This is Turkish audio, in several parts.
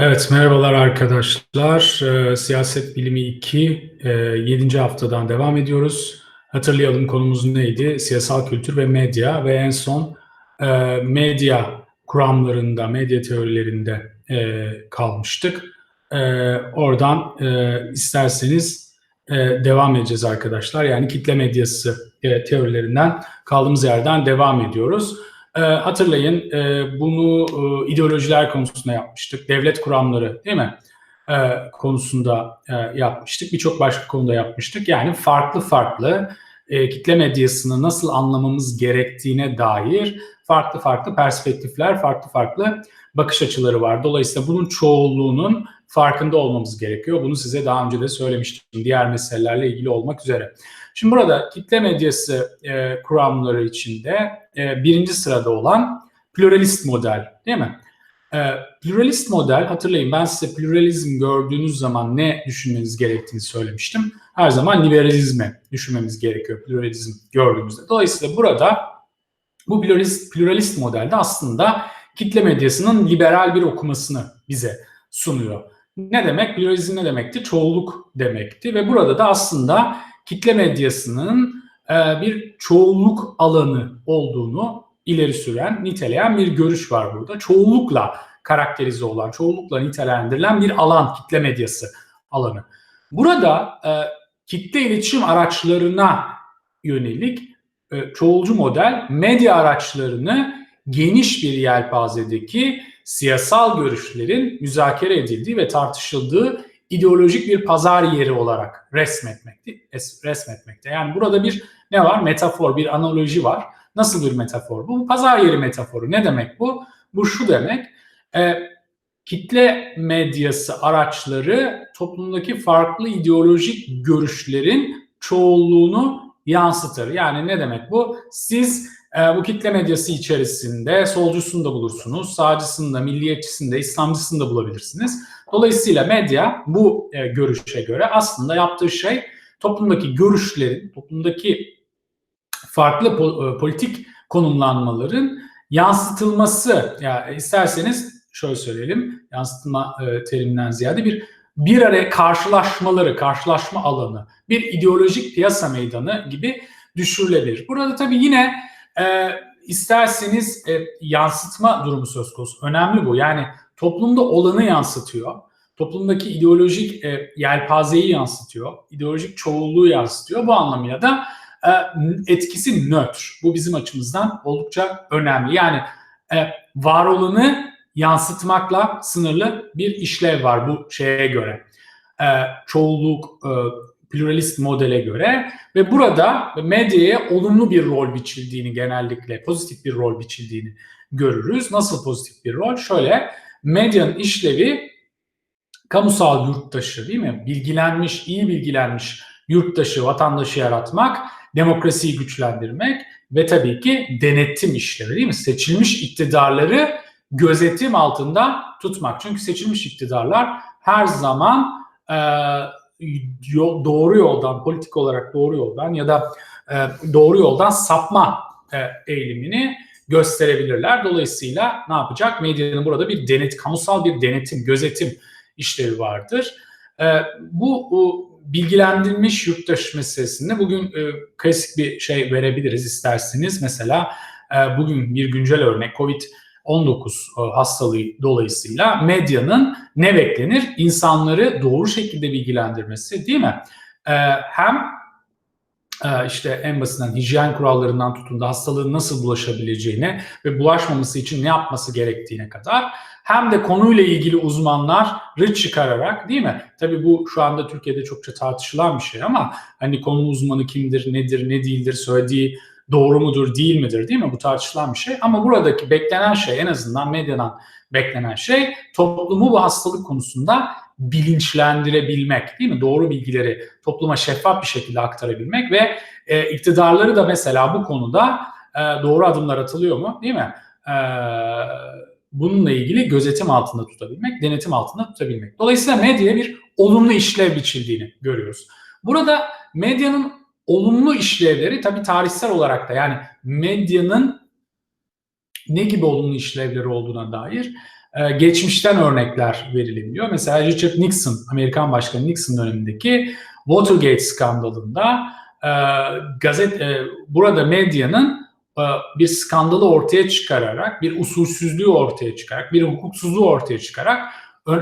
Evet, merhabalar arkadaşlar. Ee, Siyaset Bilimi 2, e, 7. haftadan devam ediyoruz. Hatırlayalım konumuz neydi? Siyasal kültür ve medya ve en son e, medya kuramlarında, medya teorilerinde e, kalmıştık. E, oradan isterseniz devam edeceğiz arkadaşlar. Yani kitle medyası teorilerinden kaldığımız yerden devam ediyoruz. E, hatırlayın e, bunu e, ideolojiler konusunda yapmıştık. Devlet kuramları değil mi? E, konusunda yapmıştık. Birçok başka konuda yapmıştık. Yani farklı farklı kitle medyasını nasıl anlamamız gerektiğine dair farklı farklı perspektifler, farklı farklı bakış açıları var. Dolayısıyla bunun çoğunluğunun farkında olmamız gerekiyor. Bunu size daha önce de söylemiştim diğer meselelerle ilgili olmak üzere. Şimdi burada kitle medyası e, kuramları içinde e, birinci sırada olan pluralist model değil mi? E, pluralist model hatırlayın ben size pluralizm gördüğünüz zaman ne düşünmeniz gerektiğini söylemiştim. Her zaman liberalizmi düşünmemiz gerekiyor pluralizm gördüğümüzde. Dolayısıyla burada bu pluralist, pluralist modelde aslında kitle medyasının liberal bir okumasını bize sunuyor. Ne demek? Pluralizm ne demekti? Çoğulluk demekti ve burada da aslında kitle medyasının e, bir çoğunluk alanı olduğunu ileri süren, niteleyen bir görüş var burada. Çoğunlukla karakterize olan, çoğunlukla nitelendirilen bir alan, kitle medyası alanı. Burada e, kitle iletişim araçlarına yönelik e, çoğulcu model medya araçlarını geniş bir yelpazedeki siyasal görüşlerin müzakere edildiği ve tartışıldığı ideolojik bir pazar yeri olarak resmetmekte. resmetmekte. Yani burada bir ne var? Metafor, bir analoji var. Nasıl bir metafor bu? Pazar yeri metaforu. Ne demek bu? Bu şu demek. E, kitle medyası araçları toplumdaki farklı ideolojik görüşlerin çoğunluğunu yansıtır. Yani ne demek bu? Siz e, bu kitle medyası içerisinde solcusunu da bulursunuz, sağcısını da, milliyetçisini de, İslamcısını da bulabilirsiniz. Dolayısıyla medya bu e, görüşe göre aslında yaptığı şey toplumdaki görüşlerin, toplumdaki farklı po- e, politik konumlanmaların yansıtılması. Ya yani isterseniz şöyle söyleyelim, yansıtma e, teriminden ziyade bir bir araya karşılaşmaları, karşılaşma alanı, bir ideolojik piyasa meydanı gibi düşürülebilir. Burada tabii yine e, isterseniz e, yansıtma durumu söz konusu. Önemli bu. Yani toplumda olanı yansıtıyor. Toplumdaki ideolojik e, yelpazeyi yansıtıyor. ideolojik çoğulluğu yansıtıyor. Bu anlamıyla da e, etkisi nötr. Bu bizim açımızdan oldukça önemli. Yani e, var olanı yansıtmakla sınırlı bir işlev var bu şeye göre. E, çoğulluk, e, pluralist modele göre ve burada medyaya olumlu bir rol biçildiğini genellikle pozitif bir rol biçildiğini görürüz. Nasıl pozitif bir rol? Şöyle medyanın işlevi kamusal yurttaşı değil mi? Bilgilenmiş, iyi bilgilenmiş yurttaşı, vatandaşı yaratmak, demokrasiyi güçlendirmek ve tabii ki denetim işlevi değil mi? Seçilmiş iktidarları gözetim altında tutmak. Çünkü seçilmiş iktidarlar her zaman e, yol, doğru yoldan, politik olarak doğru yoldan ya da e, doğru yoldan sapma e, eğilimini gösterebilirler. Dolayısıyla ne yapacak? Medyanın burada bir denet, kamusal bir denetim, gözetim işlevi vardır. E, bu, bu bilgilendirilmiş yurttaş meselesinde bugün e, klasik bir şey verebiliriz isterseniz. Mesela e, bugün bir güncel örnek COVID-19 19 e, hastalığı dolayısıyla medyanın ne beklenir? İnsanları doğru şekilde bilgilendirmesi değil mi? E, hem e, işte en basitinden hijyen kurallarından tutun da hastalığın nasıl bulaşabileceğine ve bulaşmaması için ne yapması gerektiğine kadar hem de konuyla ilgili uzmanları çıkararak değil mi? Tabii bu şu anda Türkiye'de çokça tartışılan bir şey ama hani konu uzmanı kimdir, nedir, ne değildir söylediği doğru mudur değil midir değil mi? Bu tartışılan bir şey ama buradaki beklenen şey en azından medyadan beklenen şey toplumu bu hastalık konusunda bilinçlendirebilmek değil mi? Doğru bilgileri topluma şeffaf bir şekilde aktarabilmek ve e, iktidarları da mesela bu konuda e, doğru adımlar atılıyor mu değil mi? E, bununla ilgili gözetim altında tutabilmek, denetim altında tutabilmek. Dolayısıyla medyaya bir olumlu işlev biçildiğini görüyoruz. Burada medyanın olumlu işlevleri tabii tarihsel olarak da yani medyanın ne gibi olumlu işlevleri olduğuna dair e, geçmişten örnekler veriliyor. Mesela Richard Nixon, Amerikan Başkanı Nixon dönemindeki Watergate skandalında e, gazet e, burada medyanın e, bir skandalı ortaya çıkararak, bir usulsüzlüğü ortaya çıkararak, bir hukuksuzluğu ortaya çıkarak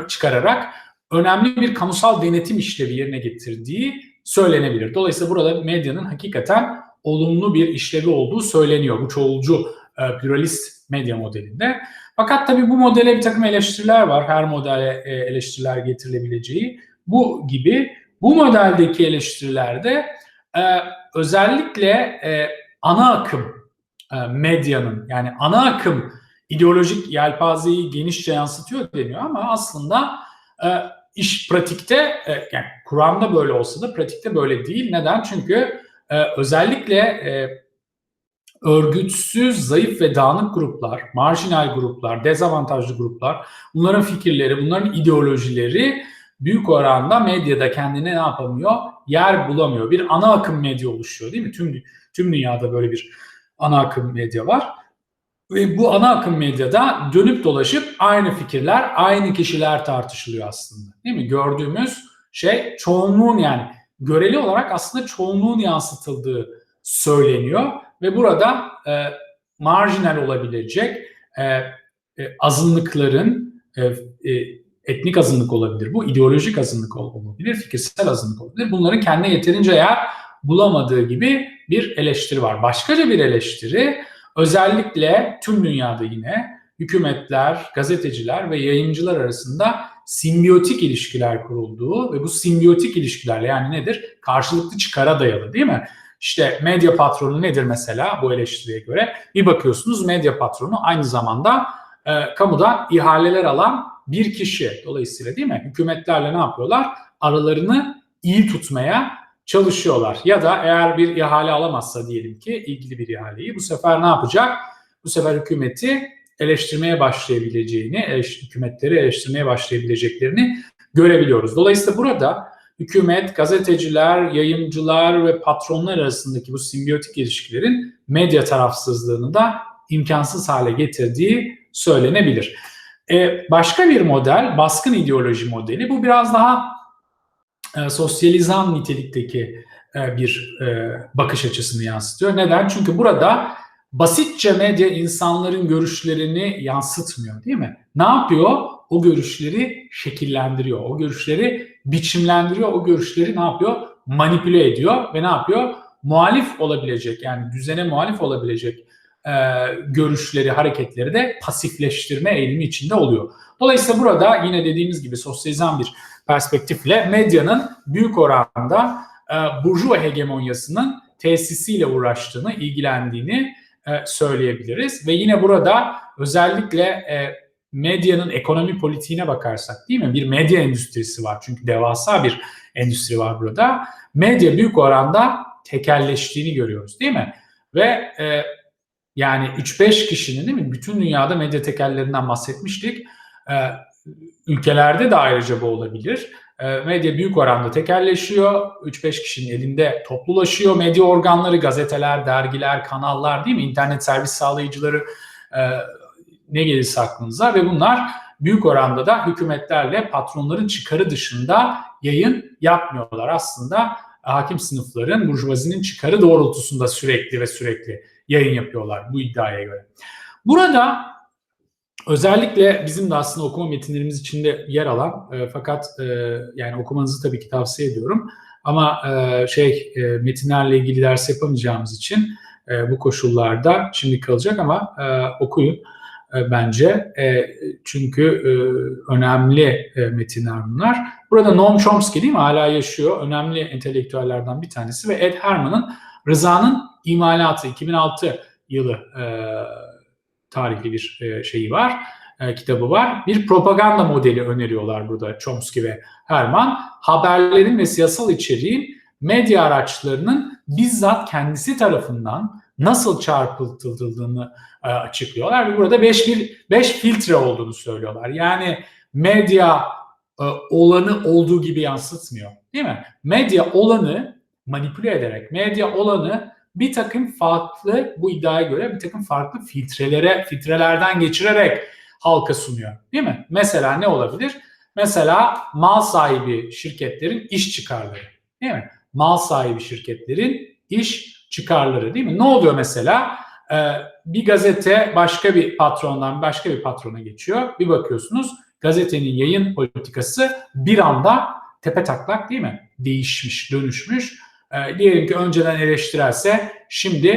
çıkararak önemli bir kamusal denetim işlevi yerine getirdiği söylenebilir. Dolayısıyla burada medyanın hakikaten olumlu bir işlevi olduğu söyleniyor bu çoğulcu e, pluralist medya modelinde. Fakat tabii bu modele bir takım eleştiriler var. Her modele e, eleştiriler getirilebileceği. Bu gibi bu modeldeki eleştirilerde e, özellikle e, ana akım e, medyanın yani ana akım ideolojik yelpazeyi genişçe yansıtıyor deniyor ama aslında e, iş pratikte e, yani Kur'an'da böyle olsa da pratikte böyle değil. Neden? Çünkü e, özellikle e, örgütsüz, zayıf ve dağınık gruplar, marjinal gruplar, dezavantajlı gruplar, bunların fikirleri, bunların ideolojileri büyük oranda medyada kendine ne yapamıyor? Yer bulamıyor. Bir ana akım medya oluşuyor değil mi? Tüm tüm dünyada böyle bir ana akım medya var. Ve bu ana akım medyada dönüp dolaşıp aynı fikirler, aynı kişiler tartışılıyor aslında. Değil mi? Gördüğümüz şey çoğunluğun yani göreli olarak aslında çoğunluğun yansıtıldığı söyleniyor ve burada e, marjinal olabilecek e, e, azınlıkların e, e, etnik azınlık olabilir, bu ideolojik azınlık olabilir, fikirsel azınlık olabilir. Bunların kendine yeterince yer bulamadığı gibi bir eleştiri var. Başkaca bir eleştiri özellikle tüm dünyada yine hükümetler, gazeteciler ve yayıncılar arasında simbiyotik ilişkiler kurulduğu ve bu simbiyotik ilişkilerle yani nedir? Karşılıklı çıkara dayalı değil mi? İşte medya patronu nedir mesela bu eleştiriye göre? Bir bakıyorsunuz medya patronu aynı zamanda e, kamudan ihaleler alan bir kişi. Dolayısıyla değil mi? Hükümetlerle ne yapıyorlar? Aralarını iyi tutmaya çalışıyorlar. Ya da eğer bir ihale alamazsa diyelim ki ilgili bir ihaleyi bu sefer ne yapacak? Bu sefer hükümeti eleştirmeye başlayabileceğini, hükümetleri eleştirmeye başlayabileceklerini görebiliyoruz. Dolayısıyla burada hükümet, gazeteciler, yayıncılar ve patronlar arasındaki bu simbiyotik ilişkilerin medya tarafsızlığını da imkansız hale getirdiği söylenebilir. Ee, başka bir model, baskın ideoloji modeli. Bu biraz daha e, sosyalizan nitelikteki e, bir e, bakış açısını yansıtıyor. Neden? Çünkü burada basitçe medya insanların görüşlerini yansıtmıyor değil mi? Ne yapıyor? O görüşleri şekillendiriyor. O görüşleri biçimlendiriyor. O görüşleri ne yapıyor? Manipüle ediyor ve ne yapıyor? Muhalif olabilecek yani düzene muhalif olabilecek e, görüşleri, hareketleri de pasifleştirme eğilimi içinde oluyor. Dolayısıyla burada yine dediğimiz gibi sosyalizan bir perspektifle medyanın büyük oranda e, burjuva hegemonyasının tesisiyle uğraştığını, ilgilendiğini e, söyleyebiliriz. Ve yine burada özellikle e, medyanın ekonomi politiğine bakarsak değil mi? Bir medya endüstrisi var çünkü devasa bir endüstri var burada. Medya büyük oranda tekelleştiğini görüyoruz değil mi? Ve e, yani 3-5 kişinin değil mi? Bütün dünyada medya tekellerinden bahsetmiştik. E, ülkelerde de ayrıca bu olabilir. E, medya büyük oranda tekelleşiyor. 3-5 kişinin elinde toplulaşıyor. Medya organları, gazeteler, dergiler, kanallar değil mi? İnternet servis sağlayıcıları e, ne gelirse aklınıza ve bunlar büyük oranda da hükümetlerle patronların çıkarı dışında yayın yapmıyorlar. Aslında hakim sınıfların, burjuvazinin çıkarı doğrultusunda sürekli ve sürekli yayın yapıyorlar bu iddiaya göre. Burada özellikle bizim de aslında okuma metinlerimiz içinde yer alan e, fakat e, yani okumanızı tabii ki tavsiye ediyorum. Ama e, şey e, metinlerle ilgili ders yapamayacağımız için e, bu koşullarda şimdi kalacak ama e, okuyun e, bence. E, çünkü e, önemli e, metinler bunlar. Burada Noam Chomsky değil mi? Hala yaşıyor. Önemli entelektüellerden bir tanesi ve Ed Herman'ın Rıza'nın İmalatı 2006 yılı e, tarihli bir e, şeyi var, e, kitabı var. Bir propaganda modeli öneriyorlar burada Chomsky ve Herman. Haberlerin ve siyasal içeriğin medya araçlarının bizzat kendisi tarafından nasıl çarpıtıldığını e, açıklıyorlar ve burada 5 bir 5 filtre olduğunu söylüyorlar. Yani medya olanı olduğu gibi yansıtmıyor. Değil mi? Medya olanı manipüle ederek, medya olanı bir takım farklı bu iddiaya göre bir takım farklı filtrelere filtrelerden geçirerek halka sunuyor. Değil mi? Mesela ne olabilir? Mesela mal sahibi şirketlerin iş çıkarları. Değil mi? Mal sahibi şirketlerin iş çıkarları değil mi? Ne oluyor mesela? Ee, bir gazete başka bir patrondan başka bir patrona geçiyor. Bir bakıyorsunuz gazetenin yayın politikası bir anda tepe taklak değil mi? Değişmiş, dönüşmüş. Ee, diyelim ki önceden eleştirelse şimdi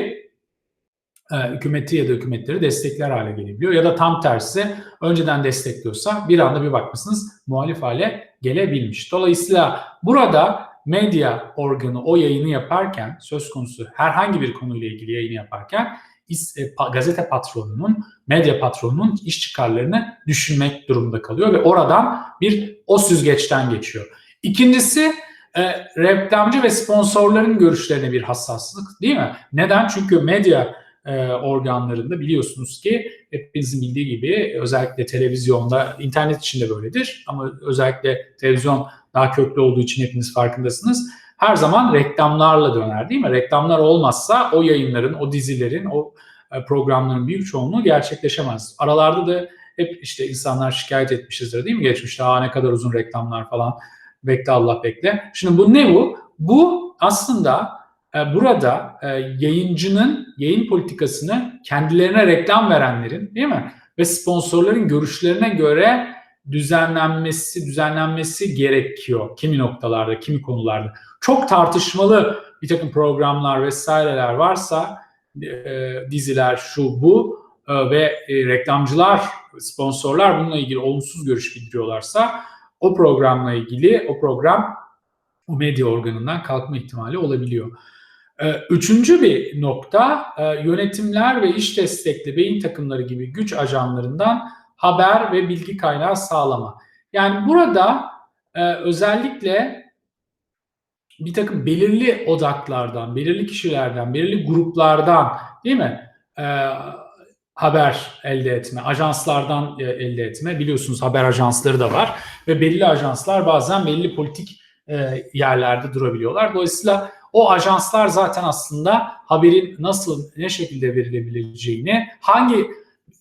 e, hükümeti ya da hükümetleri destekler hale gelebiliyor. Ya da tam tersi önceden destekliyorsa bir anda bir bakmışsınız muhalif hale gelebilmiş. Dolayısıyla burada medya organı o yayını yaparken söz konusu herhangi bir konuyla ilgili yayını yaparken e, gazete patronunun, medya patronunun iş çıkarlarını düşünmek durumunda kalıyor ve oradan bir o süzgeçten geçiyor. İkincisi e, reklamcı ve sponsorların görüşlerine bir hassaslık değil mi? Neden? Çünkü medya e, organlarında biliyorsunuz ki hepinizin bildiği gibi özellikle televizyonda, internet için de böyledir ama özellikle televizyon daha köklü olduğu için hepiniz farkındasınız. Her zaman reklamlarla döner değil mi? Reklamlar olmazsa o yayınların, o dizilerin, o e, programların büyük çoğunluğu gerçekleşemez. Aralarda da hep işte insanlar şikayet etmişizdir değil mi geçmişte? Aa ne kadar uzun reklamlar falan. Bekle Allah bekle. Şimdi bu ne bu? Bu aslında e, burada e, yayıncının yayın politikasını kendilerine reklam verenlerin değil mi? Ve sponsorların görüşlerine göre düzenlenmesi düzenlenmesi gerekiyor kimi noktalarda, kimi konularda. Çok tartışmalı bir takım programlar vesaireler varsa e, diziler şu bu e, ve e, reklamcılar, sponsorlar bununla ilgili olumsuz görüş bildiriyorlarsa o programla ilgili o program o medya organından kalkma ihtimali olabiliyor. E, üçüncü bir nokta e, yönetimler ve iş destekli beyin takımları gibi güç ajanlarından haber ve bilgi kaynağı sağlama. Yani burada e, özellikle bir takım belirli odaklardan, belirli kişilerden, belirli gruplardan değil mi? Haber elde etme, ajanslardan e, elde etme. Biliyorsunuz haber ajansları da var ve belli ajanslar bazen belli politik e, yerlerde durabiliyorlar. Dolayısıyla o ajanslar zaten aslında haberin nasıl, ne şekilde verilebileceğini, hangi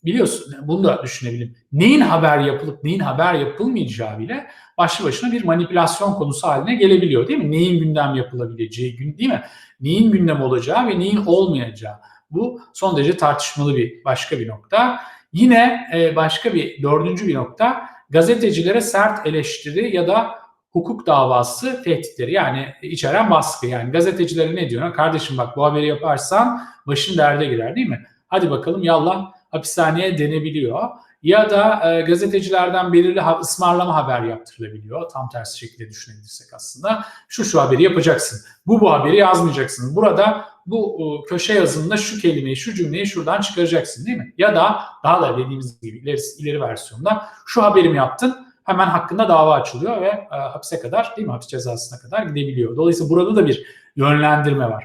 biliyorsun bunu da düşünebilirim. Neyin haber yapılıp neyin haber yapılmayacağı bile başlı başına bir manipülasyon konusu haline gelebiliyor değil mi? Neyin gündem yapılabileceği gün değil mi? Neyin gündem olacağı ve neyin olmayacağı. Bu son derece tartışmalı bir başka bir nokta. Yine e, başka bir dördüncü bir nokta gazetecilere sert eleştiri ya da hukuk davası tehditleri yani içeren baskı. Yani gazetecilere ne diyor? Kardeşim bak bu haberi yaparsan başın derde girer değil mi? Hadi bakalım yallah hapishaneye denebiliyor. Ya da e, gazetecilerden belirli ha, ısmarlama haber yaptırılabiliyor. Tam tersi şekilde düşünebilirsek aslında. Şu şu haberi yapacaksın. Bu bu haberi yazmayacaksın. Burada bu e, köşe yazımında şu kelimeyi, şu cümleyi şuradan çıkaracaksın değil mi? Ya da daha da dediğimiz gibi ileri, ileri versiyonda şu haberimi yaptın hemen hakkında dava açılıyor ve e, hapse kadar değil mi hapis cezasına kadar gidebiliyor. Dolayısıyla burada da bir yönlendirme var.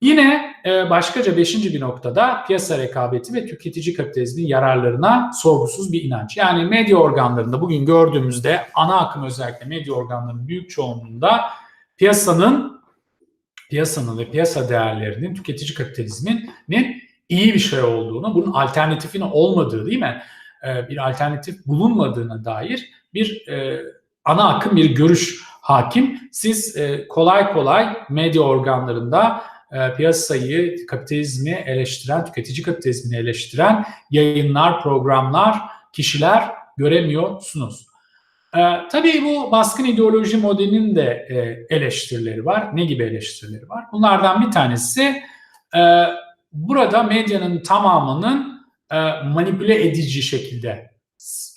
Yine e, başkaca beşinci bir noktada piyasa rekabeti ve tüketici kapitalizmin yararlarına sorgusuz bir inanç. Yani medya organlarında bugün gördüğümüzde ana akım özellikle medya organlarının büyük çoğunluğunda piyasanın piyasanın ve piyasa değerlerinin tüketici kapitalizminin iyi bir şey olduğunu, bunun alternatifinin olmadığı değil mi? E, bir alternatif bulunmadığına dair bir e, ana akım bir görüş hakim. Siz kolay kolay medya organlarında e, piyasayı, kapitalizmi eleştiren, tüketici kapitalizmini eleştiren yayınlar, programlar, kişiler göremiyorsunuz. E, tabii bu baskın ideoloji modelinin de e, eleştirileri var. Ne gibi eleştirileri var? Bunlardan bir tanesi e, burada medyanın tamamının e, manipüle edici şekilde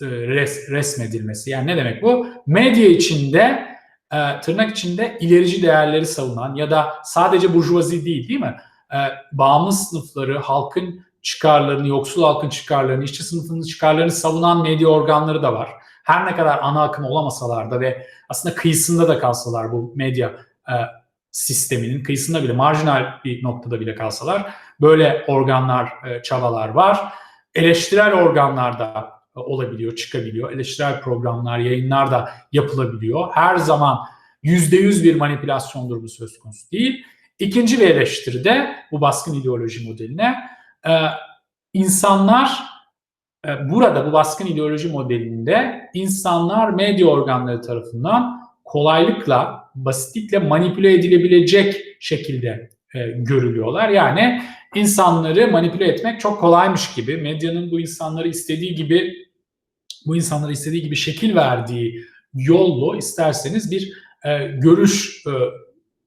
e, res, resmedilmesi. Yani ne demek bu? Medya içinde e, tırnak içinde ilerici değerleri savunan ya da sadece burjuvazi değil değil mi? E, bağımlı sınıfları, halkın çıkarlarını, yoksul halkın çıkarlarını, işçi sınıfının çıkarlarını savunan medya organları da var. Her ne kadar ana akım olamasalar da ve aslında kıyısında da kalsalar bu medya e, sisteminin kıyısında bile marjinal bir noktada bile kalsalar böyle organlar, e, çabalar var. Eleştirel organlar da olabiliyor, çıkabiliyor. Eleştirel programlar, yayınlar da yapılabiliyor. Her zaman yüzde yüz bir manipülasyon durumu söz konusu değil. İkinci bir eleştiri de bu baskın ideoloji modeline e, insanlar E, burada bu baskın ideoloji modelinde insanlar medya organları tarafından kolaylıkla, basitlikle manipüle edilebilecek şekilde e, görülüyorlar. Yani insanları manipüle etmek çok kolaymış gibi, medyanın bu insanları istediği gibi bu insanlara istediği gibi şekil verdiği yollu isterseniz bir e, görüş e,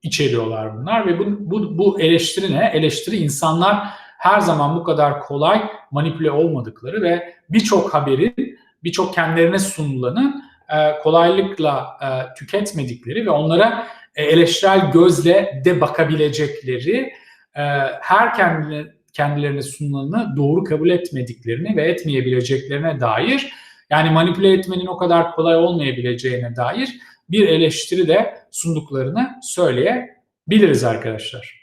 içeriyorlar bunlar ve bu, bu, bu eleştiri ne? Eleştiri insanlar her zaman bu kadar kolay manipüle olmadıkları ve birçok haberin, birçok kendilerine sunulanın e, kolaylıkla e, tüketmedikleri ve onlara e, eleştirel gözle de bakabilecekleri, e, her kendine, kendilerine sunulanı doğru kabul etmediklerini ve etmeyebileceklerine dair yani manipüle etmenin o kadar kolay olmayabileceğine dair bir eleştiri de sunduklarını söyleyebiliriz arkadaşlar.